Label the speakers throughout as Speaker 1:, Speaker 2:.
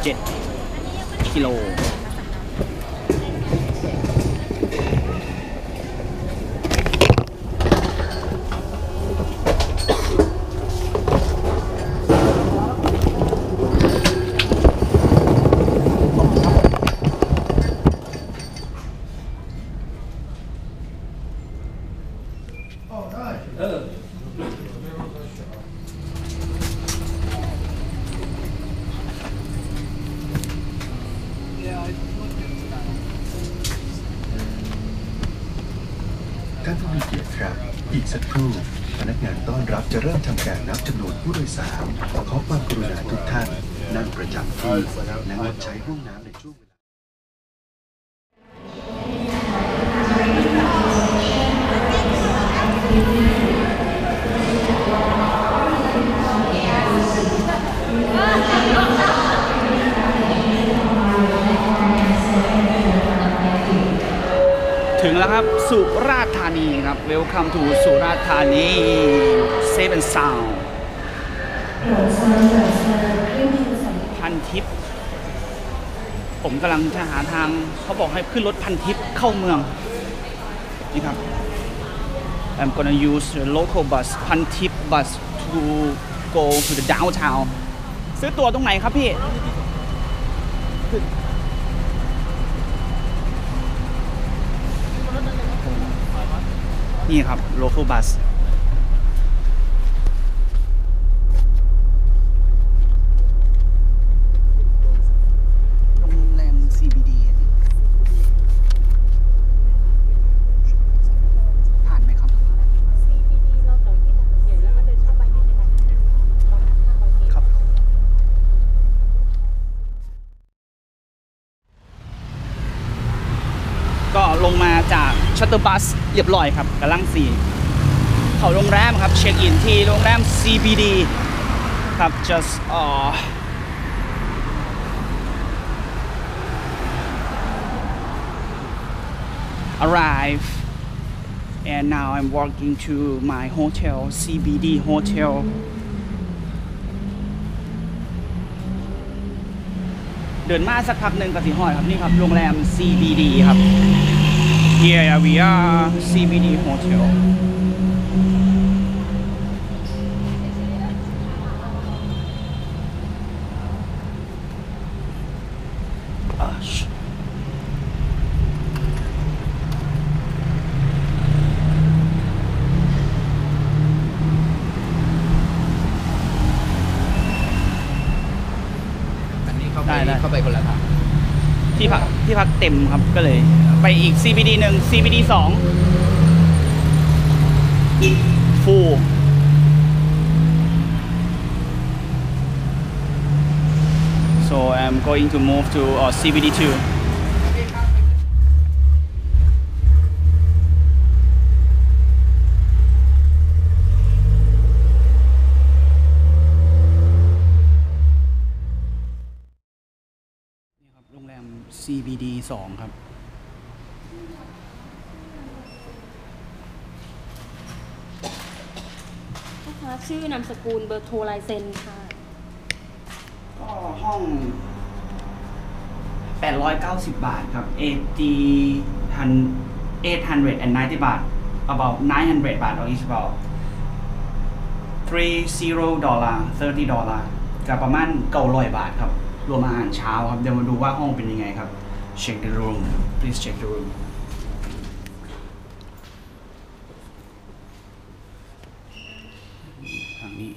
Speaker 1: 7กิโล
Speaker 2: ท่านผู้มีเกียรติครับ อีกสักครู่พนักงานต้อนรับจะเริ่มทำการนับจำนวนผู้โดยสารขอความกรุณาทุกท่าน นั่งประจำที่และงดใช้ห้องน้ำในช่วง
Speaker 1: ถึงแล้วครับ สุราษฎร์ธานีครับ Welcome to สุราษฎร์ธานี Seven Sound พันทิป ผมกำลังจะหาทางเขาบอกให้ขึ้นรถพันทิปเข้าเมือง นี่ครับ I'm gonna use the local bus พันทิป bus to go to the downtown ซื้อตั๋วตรงไหนครับพี่ นี่ครับ local bus โรงแรม CBD อันนี้ผ่านไหมครับ
Speaker 3: CBD เราจอดที่ถนนใหญ่แล้วก็เดินเข้าไปนิดนึงค่ะประมาณ500เมตร
Speaker 1: ครับ ก็ลงมาจาก ชัตเตอร์บัสเรียบร้อยครับกำลังสี่เข้าโรงแรมครับเช็คอินที่โรงแรม CBD ครับ just uh arrive and now I'm walking to my hotel CBD hotel เดินมาสักพักหนึ่งกับสีหอยครับนี่ครับ โรงแรม CBD ครับ Here we are CBD hotel อ่าช
Speaker 4: อันนี้เข้าไป
Speaker 1: ได้ได้
Speaker 4: เข้าไปคนละทาง
Speaker 1: ที่พักที่พักเต็มครับก็เลย ไปอีก CBD หนึ่ง CBD สองฟู so I'm going to move to uh, CBD 2 นี่ครับ โรงแรม CBD 2 ครับ
Speaker 3: นะคะชื่อนามสกุลเบอร์โทรลายเซ็นค่ะ
Speaker 1: ก็ห้อง 890 บาทครับ80 890 บาท about 900 บาท or is about 30 dollar 30 dollar กับประมาณ900บาทครับ รวมอาหารเช้าครับ เดี๋ยวมาดูว่าห้องเป็นยังไงครับ check the room please check the room ทางนี้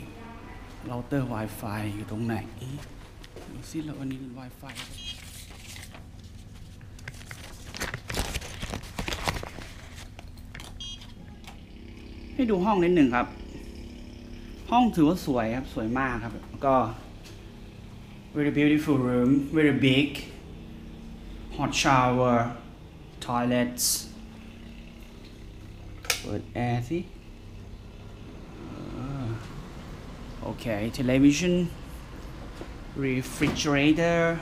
Speaker 1: เราเตอร์ Wi-Fi อยู่ตรงไหนดูสิแล้ววันนี้ Wi-Fi ให้ดูห้องนิดหนึ่งครับ ห้องถือว่าสวยครับ สวยมากครับ ก็ very beautiful room very big hot shower toilets เปิดแอร์สิ Okay, television, refrigerator,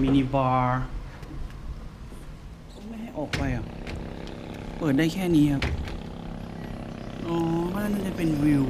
Speaker 1: mini bar ไม่ให้ออกไปอ่ะ เปิดได้แค่นี้ครับ อ๋อก็น่าจะเป็นวิว